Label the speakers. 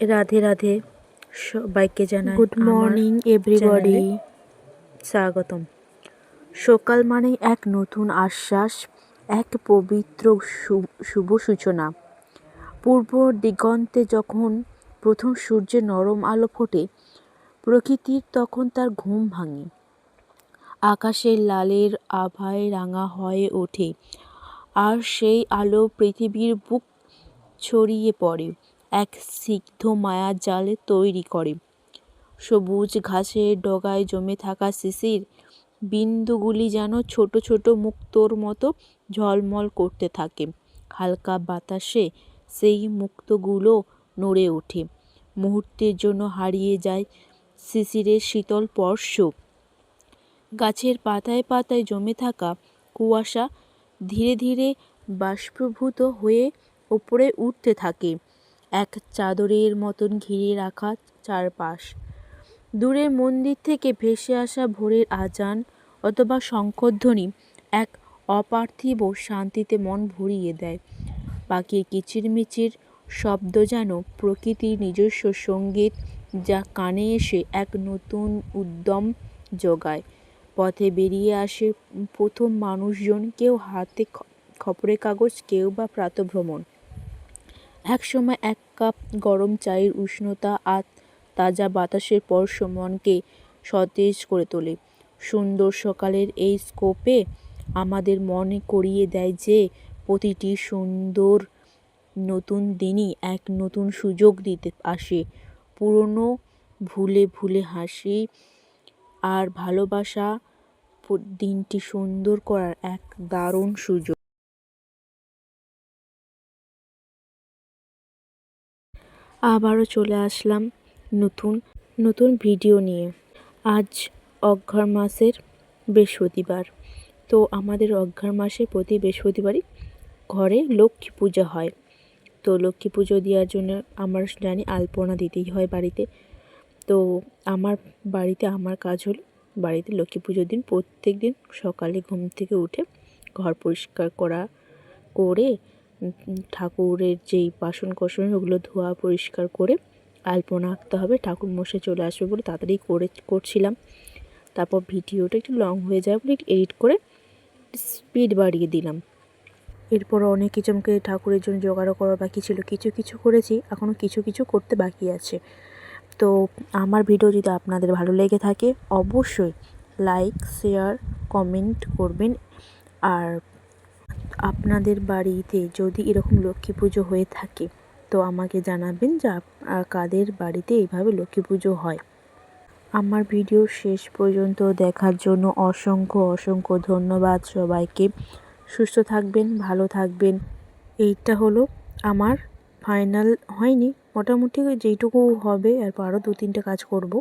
Speaker 1: রাধে রাধে সবাইকে জানাই
Speaker 2: good morning everybody
Speaker 1: স্বাগতম। সকাল মানেই এক নতুন আশ্বাস এক পবিত্র শুভ সূচনা। পূর্ব দিগন্তে যখন প্রথম সূর্যের নরম আলো ফোটে প্রকৃতির তখন তার ঘুম ভাঙে। আকাশের লালের আভায় রাঙা হয়ে ওঠে আর সেই আলো পৃথিবীর বুক ছড়িয়ে পড়ে। এক সিগ্ধ মায়া জালে তৈরি করে। সবুজ ঘাসের ডগায় জমে থাকা শিশির বিন্দুগুলি যেন ছোট ছোট মুক্তোর মতো ঝলমল করতে থাকে। হালকা বাতাসে সেই মুক্তগুলো নড়ে ওঠে। মুহূর্তের জন্য হারিয়ে যায় শিশিরের শীতল স্পর্শ। গাছের পাতায় পাতায় জমে থাকা কুয়াশা ধীরে ধীরে বাষ্পভূত হয়ে ওপরে উঠতে থাকে। এক চাদরের মতন ঘিরে রাখা চারপাশ। দূরে মন্দির থেকে ভেসে আসা ভোরের আজান অথবা শঙ্খধ্বনি এক অপার্থিব শান্তিতে মন ভরিয়ে দেয়। পাখির কিচিরমিচির শব্দ যেন প্রকৃতির নিজস্ব সংগীত যা কানে এসে এক নতুন উদ্যম যোগায়। পথে বেরিয়ে আসে প্রথম মানুষজন, কেউ হাতে খবরের কাগজ, কেউ বা প্রাতভ্রমণ। একসময় এক কাপ গরম চায়ের উষ্ণতা আর তাজা বাতাসের স্পর্শ মনকে সতেজ করে তোলে। সুন্দর সকালের এই স্কোপে আমাদের মনে করিয়ে দেয় যে, প্রতিটি সুন্দর নতুন দিনই এক নতুন সুযোগ দিতে আসে। পুরনো ভুলে ভুলে হাসি আর ভালোবাসা দিনটি সুন্দর করার এক দারুণ সুযোগ। আবারও চলে আসলাম নতুন নতুন ভিডিও নিয়ে। আজ অঘ্রাণ মাসের বৃহস্পতিবার। তো আমাদের অঘ্রাণ মাসে প্রতি বৃহস্পতিবারই ঘরে লক্ষ্মী পূজা হয়। তো লক্ষ্মী পুজো দেওয়ার জন্য আমার জানি আলপনা দিতেই হয় বাড়িতে। তো আমার বাড়িতে, আমার কাজ হলো বাড়িতে লক্ষ্মী পুজোর দিন প্রত্যেক দিন সকালে ঘুম থেকে উঠে ঘর পরিষ্কার করা, করে ঠাকুরের যেই বাসন কোসন ওগুলো ধোয়া, পরিষ্কার করে আলপনা আঁকতে হবে। ঠাকুর মশাই চলে আসবে বলে তাড়াতাড়ি করে, করছিলাম। তারপর ভিডিওটা একটু লং হয়ে যায় বলে এডিট করে স্পিড বাড়িয়ে দিলাম। এরপর অনেক কিছু আমাকে ঠাকুরের জন্য জোগাড়ও করা বাকি ছিল। কিছু কিছু করেছি এখনও কিছু কিছু করতে বাকি আছে। তো আমার ভিডিও যদি আপনাদের ভালো লেগে থাকে, অবশ্যই লাইক, শেয়ার, কমেন্ট করবেন। আর আপনাদের বাড়িতে যদি এরকম লক্ষ্মী পুজো হয়ে থাকে, তো আমাকে জানাবেন যে কাদের বাড়িতে এইভাবে লক্ষ্মী পুজো হয়। আমার ভিডিও শেষ পর্যন্ত দেখার জন্য অসংখ্য অসংখ্য ধন্যবাদ সবাইকে। সুস্থ থাকবেন, ভালো থাকবেন। এইটা হলো আমার ফাইনাল হয়নি। মোটামুটি যেইটুকু হবে, এরপর আরও দু তিনটে কাজ করব।